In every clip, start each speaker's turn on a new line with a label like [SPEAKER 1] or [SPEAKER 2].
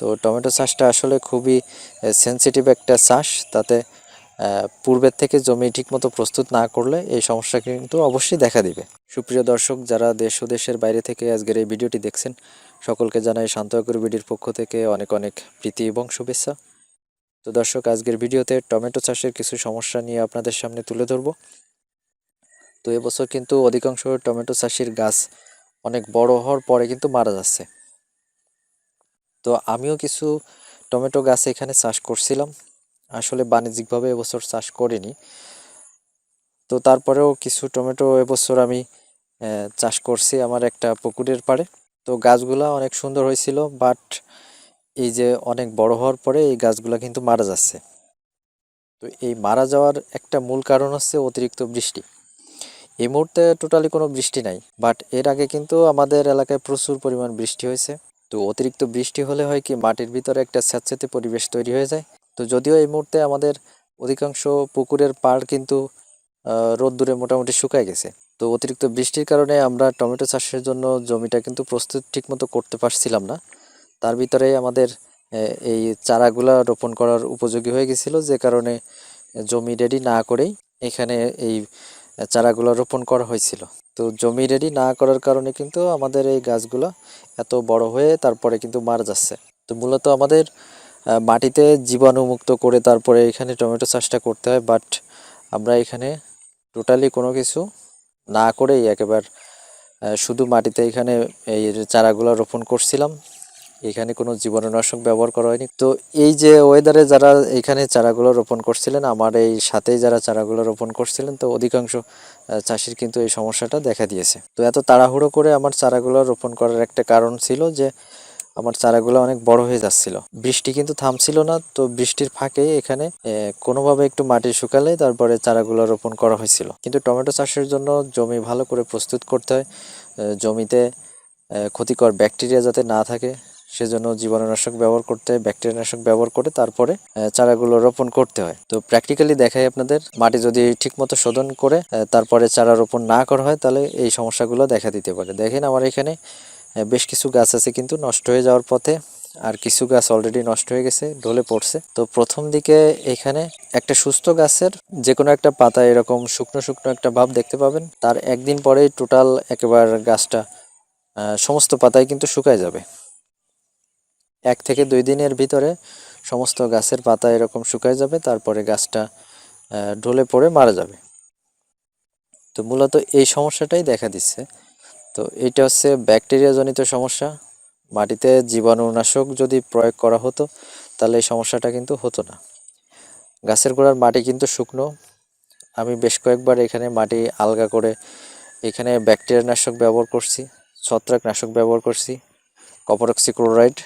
[SPEAKER 1] তো টমেটো চাষটা আসলে খুবই সেনসিটিভ একটা চাষ। তাতে পূর্বের থেকে জমি ঠিকমতো প্রস্তুত না করলে এই সমস্যা কিন্তু অবশ্যই দেখা দিবে। সুপ্রিয় দর্শক, যারা দেশ ও দেশের বাইরে থেকে আজকের এই ভিডিওটি দেখছেন, সকলকে জানাই শান্তকর ভিডিওর পক্ষ থেকে অনেক অনেক প্রীতি এবং শুভেচ্ছা। তো দর্শক, আজকের ভিডিওতে টমেটো চাষের কিছু সমস্যা নিয়ে আপনাদের সামনে তুলে ধরবো। তো এবছর কিন্তু অধিকাংশ টমেটো চাষির গাছ অনেক বড় হওয়ার পরে কিন্তু মারা যাচ্ছে। তো আমিও কিছু টমেটো গাছ এখানে চাষ করছিলাম। আসলে বাণিজ্যিকভাবে এবছর চাষ করিনি। তো তারপরেও কিছু টমেটো এবছর আমি চাষ করছি আমার একটা পুকুরের পাড়ে। তো গাছগুলা অনেক সুন্দর হয়েছিল, বাট এই যে অনেক বড় হওয়ার পরে এই গাছগুলা কিন্তু মারা যাচ্ছে। তো এই মারা যাওয়ার একটা মূল কারণ হচ্ছে অতিরিক্ত বৃষ্টি। এই মুহূর্তে টোটালি কোনো বৃষ্টি নাই, বাট এর আগে কিন্তু আমাদের এলাকায় প্রচুর পরিমাণ বৃষ্টি হয়েছে। তো অতিরিক্ত বৃষ্টি হলে হয় কি মাটির ভিতরে একটা স্যাঁতস্যাঁতে পরিবেশ তৈরি হয়ে যায়। তো যদিও এই মুহূর্তে আমাদের অধিকাংশ পুকুরের পাড় কিন্তু রোদ্দুরে মোটামুটি শুকায় গেছে। তো অতিরিক্ত বৃষ্টির কারণে আমরা টমেটো চাষের জন্য জমিটা কিন্তু প্রস্তুত ঠিকমতো করতে পারছিলাম না। তার ভিতরে আমাদের এই চারাগুলা রোপণ করার উপযোগী হয়ে গেছিল যে কারণে জমি রেডি না করেই এখানে এই চারাগুলো রোপণ করা হয়েছিল। তো জমি রেডি না করার কারণে কিন্তু আমাদের এই গাছগুলো এত বড় হয়ে তারপরে কিন্তু মারা যাচ্ছে। তো মূলত আমাদের মাটিতে জীবাণুমুক্ত করে তারপরে এখানে টমেটো চাষটা করতে হয় বাট আমরা এখানে টোটালি কোনো কিছু না করেই একেবারে শুধু মাটিতে এখানে এই চারাগুলো রোপণ করছিলাম। এখানে কোনো জীবাণুনাশক ব্যবহার করা হয়নি। তো এই যে ওয়েদারে যারা এখানে চারাগুলো রোপণ করছিলেন, আমার এই সাথেই যারা চারাগুলো রোপণ করছিলেন, তো অধিকাংশ চাষির কিন্তু এই সমস্যাটা দেখা দিয়েছে। তো এত তাড়াহুড়ো করে আমার চারাগুলো রোপণ করার একটা কারণ ছিল যে, আমার চারাগুলো অনেক বড় হয়ে যাচ্ছিল। বৃষ্টি কিন্তু থামছিল না, তো বৃষ্টির ফাঁকে এখানে কোনোভাবে একটু মাটি শুকালে তারপরে চারাগুলো রোপণ করা হয়েছিল। কিন্তু টমেটো চাষের জন্য জমি ভালো করে প্রস্তুত করতে হয়। জমিতে ক্ষতিকর ব্যাকটেরিয়া যাতে না থাকে সেজন্য জীবাণুনাশক ব্যবহার করতে, ব্যাকটেরিয়ানাশক ব্যবহার করে তারপরে চারাগুলো রোপণ করতে হয়। তো প্র্যাকটিক্যালি দেখাই আপনাদের, মাটি যদি ঠিকমতো শোধন করে তারপরে চারা রোপণ না করা হয়, তাহলে এই সমস্যাগুলো দেখা দিতে পারে। দেখেন আমার এখানে বেশ কিছু গাছ আছে কিন্তু নষ্ট হয়ে যাওয়ার পথে, আর কিছু গাছ অলরেডি নষ্ট হয়ে গেছে, ঢলে পড়ছে। তো প্রথম দিকে এখানে একটা সুস্থ গাছের যে কোনো একটা পাতা এরকম শুকনো শুকনো একটা ভাব দেখতে পাবেন, তার একদিন পরেই টোটাল একেবারে গাছটা সমস্ত পাতাই কিন্তু শুকায় যাবে। এক থেকে দুই দিনের ভিতরে সমস্ত গাছের পাতা এরকম শুকায় যাবে, তারপরে গাছটা ঢলে পড়ে মারা যাবে। তো মূলত এই সমস্যাটাই দেখা দিচ্ছে। তো এটা হচ্ছে ব্যাকটেরিয়া জনিত সমস্যা। মাটিতে জীবাণুনাশক যদি প্রয়োগ করা হতো, তাহলে এই সমস্যাটা কিন্তু হতো না। গাছের গোড়ার মাটি কিন্তু শুকনো। আমি বেশ কয়েকবার এখানে মাটি আলগা করে এখানে ব্যাকটেরিয়া নাশক ব্যবহার করছি, ছত্রাকনাশক ব্যবহার করছি, কপারক্সিক্লোরাইড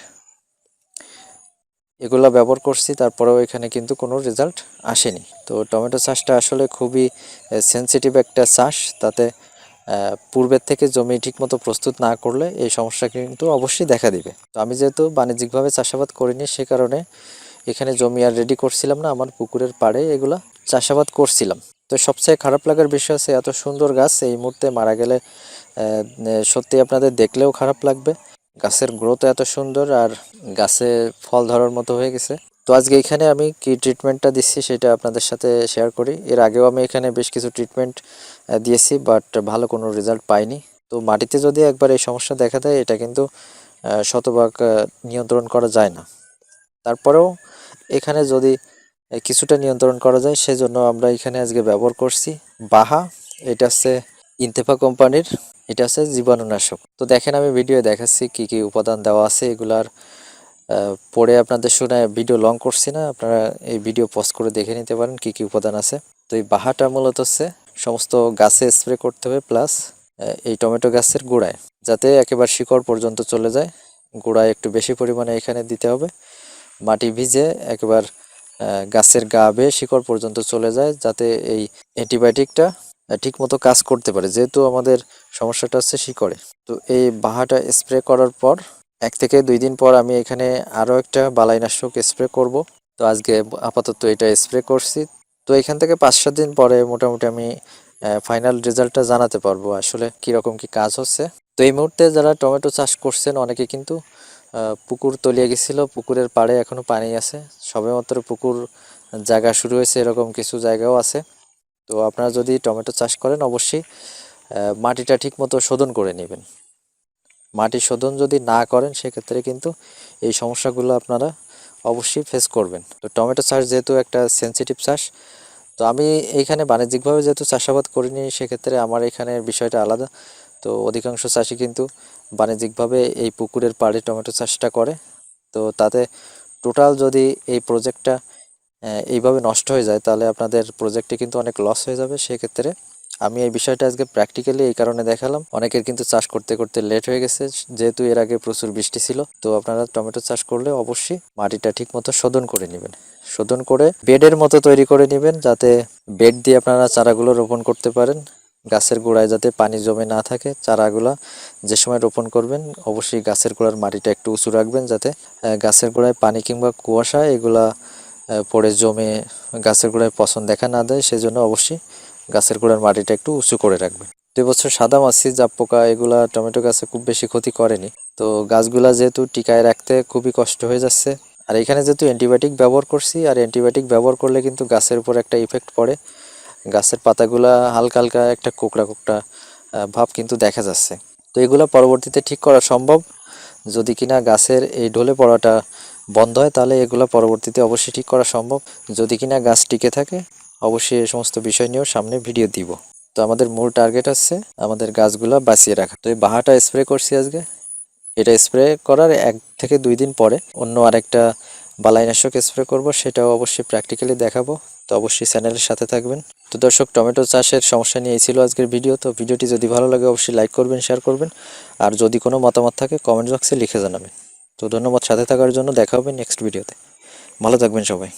[SPEAKER 1] এগুলো ব্যবহার করছি, তারপরেও এখানে কিন্তু কোনো রেজাল্ট আসেনি। তো টমেটো চাষটা আসলে খুবই সেনসিটিভ একটা চাষ। তাতে পূর্বের থেকে জমি ঠিকমতো প্রস্তুত না করলে এই সমস্যা কিন্তু অবশ্যই দেখা দিবে। তো আমি যেহেতু বাণিজ্যিকভাবে চাষাবাদ করিনি, সে কারণে এখানে জমি আর রেডি করছিলাম না, আমার পুকুরের পাড়ে এগুলা চাষাবাদ করছিলাম। তো সবচেয়ে খারাপ লাগার বিষয় হচ্ছে, এত সুন্দর গাছ, এই মুহূর্তে মারা গেলে সত্যি আপনাদের দেখলেও খারাপ লাগবে। গাছের গ্রোথ এত সুন্দর আর গাছে ফল ধরার মতো হয়ে গেছে। তো আজকে এখানে আমি কি ট্রিটমেন্টটা দিচ্ছি সেটা আপনাদের সাথে শেয়ার করি। এর আগেও আমি এখানে বেশ কিছু ট্রিটমেন্ট দিয়েছি বাট ভালো কোনো রেজাল্ট পাইনি। তো মাটিতে যদি একবার এই সমস্যা দেখা দেয়, এটা কিন্তু শতভাগ নিয়ন্ত্রণ করা যায় না। তারপরেও এখানে যদি কিছুটা নিয়ন্ত্রণ করা যায়, সেজন্য আমরা এখানে আজকে ব্যবহার করছি বাহা। এটা হচ্ছে ইন্তেফা কোম্পানির এটা হচ্ছে জীবাণুনাশক। তো দেখেন আমি ভিডিও দেখাচ্ছি কি কি উপাদান দেওয়া আছে এগুলার। পরে আপনাদের শুনে ভিডিও লং করছি না, আপনারা এই ভিডিও পজ করে দেখে নিতে পারেন কি কি উপাদান আছে। তো এই বাহাটা মূলত হচ্ছে সমস্ত গাছে স্প্রে করতে হবে প্লাস এই টমেটো গাছের গোড়ায়, যাতে একেবারে শিকড় পর্যন্ত চলে যায়। গোড়ায় একটু বেশি পরিমাণে এখানে দিতে হবে। মাটি ভিজে একবার গাছের গা বেয়ে শিকড় পর্যন্ত চলে যায়, যাতে এই অ্যান্টিবায়োটিকটা ঠিক মতো কাজ করতে পারে, যেহেতু আমাদের সমস্যাটা হচ্ছে শিকড়ে। তো এই বাহাটা স্প্রে করার পর, এক থেকে দুই দিন পর আমি এখানে আরও একটা বালাইনাশক স্প্রে করব। তো আজকে আপাতত এটা স্প্রে করছি। তো এখান থেকে পাঁচ সাত দিন পরে মোটামুটি আমি ফাইনাল রেজাল্টটা জানাতে পারব আসলে কীরকম কি কাজ হচ্ছে। তো এই মুহূর্তে যারা টমেটো চাষ করছেন, অনেকে কিন্তু পুকুর তলিয়ে গেছিল, পুকুরের পাড়ে এখনও পানি আছে। সবেমাত্র পুকুর জায়গা শুরু হয়েছে, এরকম কিছু জায়গাও আছে। তো আপনারা যদি টমেটো চাষ করেন, অবশ্যই মাটিটা ঠিক মতো শোধন করে নেবেন। মাটি শোধন যদি না করেন, সেক্ষেত্রে কিন্তু এই সমস্যাগুলো আপনারা অবশ্যই ফেস করবেন। তো টমেটো চাষ যেহেতু একটা সেন্সিটিভ চাষ, তো আমি এইখানে বাণিজ্যিকভাবে যেহেতু চাষাবাদ করিনি, সেক্ষেত্রে আমার এখানের বিষয়টা আলাদা। তো অধিকাংশ চাষি কিন্তু বাণিজ্যিকভাবে এই পুকুরের পাড়ে টমেটো চাষটা করে। তো তাতে টোটাল যদি এই প্রজেক্টটা এইভাবে নষ্ট হয়ে যায়, তাহলে আপনাদের প্রজেক্টে কিন্তু অনেক লস হয়ে যাবে। সেক্ষেত্রে আমি এই বিষয়টা আজকে প্র্যাকটিক্যালি এই কারণে দেখালাম। অনেকের কিন্তু চাষ করতে করতে লেট হয়ে গেছে, যেহেতু এর আগে প্রচুর বৃষ্টি ছিল। তো আপনারা টমেটো চাষ করলে অবশ্যই মাটিটা ঠিক মতো শোধন করে নেবেন। শোধন করে বেডের মতো তৈরি করে নেবেন, যাতে বেড দিয়ে আপনারা চারাগুলো রোপণ করতে পারেন। গাছের গোড়ায় যাতে পানি জমে না থাকে, চারাগুলা যে সময় রোপণ করবেন, অবশ্যই গাছের গোড়ার মাটিটা একটু উঁচু রাখবেন, যাতে গাছের গোড়ায় পানি কিংবা কুয়াশা, এগুলা পড়ে জমে গাছের গোড়ায় পছন্দ দেখা না দেয়, সেজন্য অবশ্যই গাছের গোড়ার মাটিটা একটু উঁচু করে রাখবেন। দুই বছর সাদা মাছি জাপ পোকা, এগুলা টমেটো গাছে খুব বেশি ক্ষতি করেনি। তো গাছগুলা যেহেতু টিকায় রাখতে খুবই কষ্ট হয়ে যাচ্ছে। আর এখানে যেহেতু অ্যান্টিবায়োটিক ব্যবহার করছি, আর অ্যান্টিবায়োটিক ব্যবহার করলে কিন্তু গাছের উপর একটা ইফেক্ট পড়ে। গাছের পাতাগুলা হালকা হালকা একটা কোকড়া কোকড়া ভাব কিন্তু দেখা যাচ্ছে। তো এগুলো পরবর্তীতে ঠিক করা সম্ভব। যদি কিনা গাছের এই ঢলে পড়াটা বন্ধ হয়, তাহলে এগুলো পরবর্তীতে অবশ্যই ঠিক করা সম্ভব। যদি কিনা গাছ টিকে থাকে, অবশ্যই এই সমস্ত বিষয় নিয়েও সামনে ভিডিও দিব। তো আমাদের মূল টার্গেট হচ্ছে আমাদের গাছগুলা বাঁচিয়ে রাখা। তো এই বাহাটা স্প্রে করছি আজকে। এটা স্প্রে করার এক থেকে দুই দিন পরে অন্য আরেকটা বালাইনাশক স্প্রে করব, সেটাও অবশ্যই প্র্যাকটিক্যালি দেখাবো। তো অবশ্যই চ্যানেলের সাথে থাকবেন। তো দর্শক, টমেটো চাষের সমস্যা নিয়ে ছিল আজকের ভিডিও। তো ভিডিওটি যদি ভালো লাগে, অবশ্যই লাইক করবেন শেয়ার করবেন। আর যদি কোনো মতামত থাকে কমেন্ট বক্সে লিখে জানাবেন। তো ধন্যবাদ সাথে থাকার জন্য। দেখা হবে নেক্সট ভিডিওতে ভালো থাকবেন সবাই।